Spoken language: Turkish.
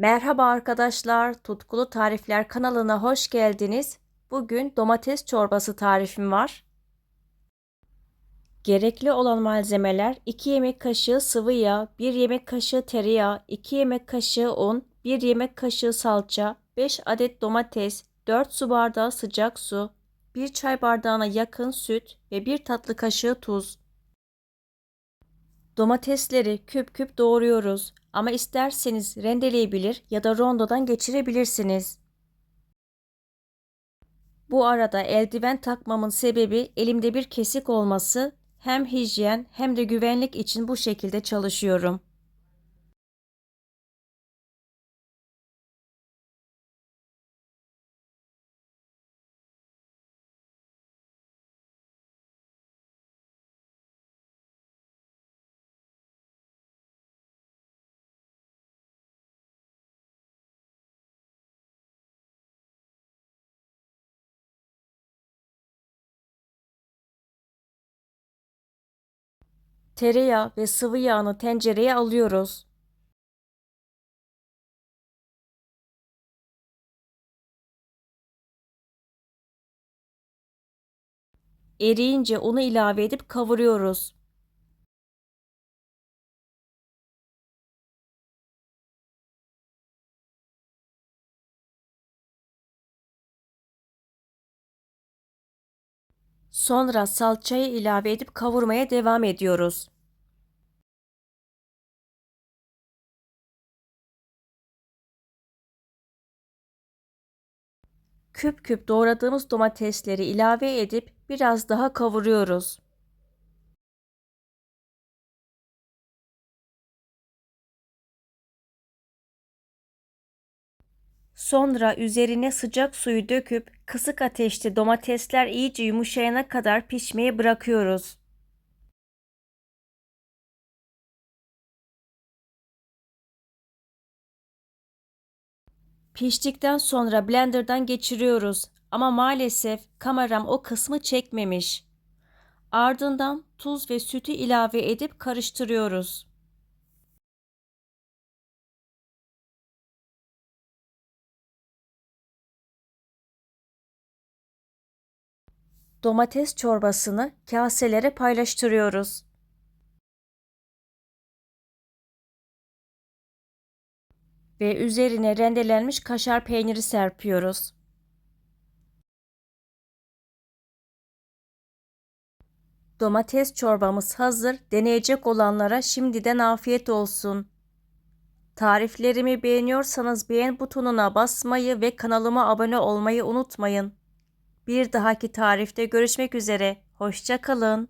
Merhaba arkadaşlar, Tutkulu Tarifler kanalına hoş geldiniz. Bugün domates çorbası tarifim var. Gerekli olan malzemeler 2 yemek kaşığı sıvı yağ, 1 yemek kaşığı tereyağı, 2 yemek kaşığı un, 1 yemek kaşığı salça, 5 adet domates, 4 su bardağı sıcak su, 1 çay bardağına yakın süt ve 1 tatlı kaşığı tuz. Domatesleri küp küp doğruyoruz ama isterseniz rendeleyebilir ya da rondodan geçirebilirsiniz. Bu arada eldiven takmamın sebebi elimde bir kesik olması hem hijyen hem de güvenlik için bu şekilde çalışıyorum. Tereyağı ve sıvı yağını tencereye alıyoruz. Eriyince unu ilave edip kavuruyoruz. Sonra salçayı ilave edip kavurmaya devam ediyoruz. Küp küp doğradığımız domatesleri ilave edip biraz daha kavuruyoruz. Sonra üzerine sıcak suyu döküp kısık ateşte domatesler iyice yumuşayana kadar pişmeye bırakıyoruz. Piştikten sonra blenderdan geçiriyoruz ama maalesef kameram o kısmı çekmemiş. Ardından tuz ve sütü ilave edip karıştırıyoruz. Domates çorbasını kaselere paylaştırıyoruz. Ve üzerine rendelenmiş kaşar peyniri serpiyoruz. Domates çorbamız hazır. Deneyecek olanlara şimdiden afiyet olsun. Tariflerimi beğeniyorsanız beğen butonuna basmayı ve kanalıma abone olmayı unutmayın. Bir dahaki tarifte görüşmek üzere. Hoşça kalın.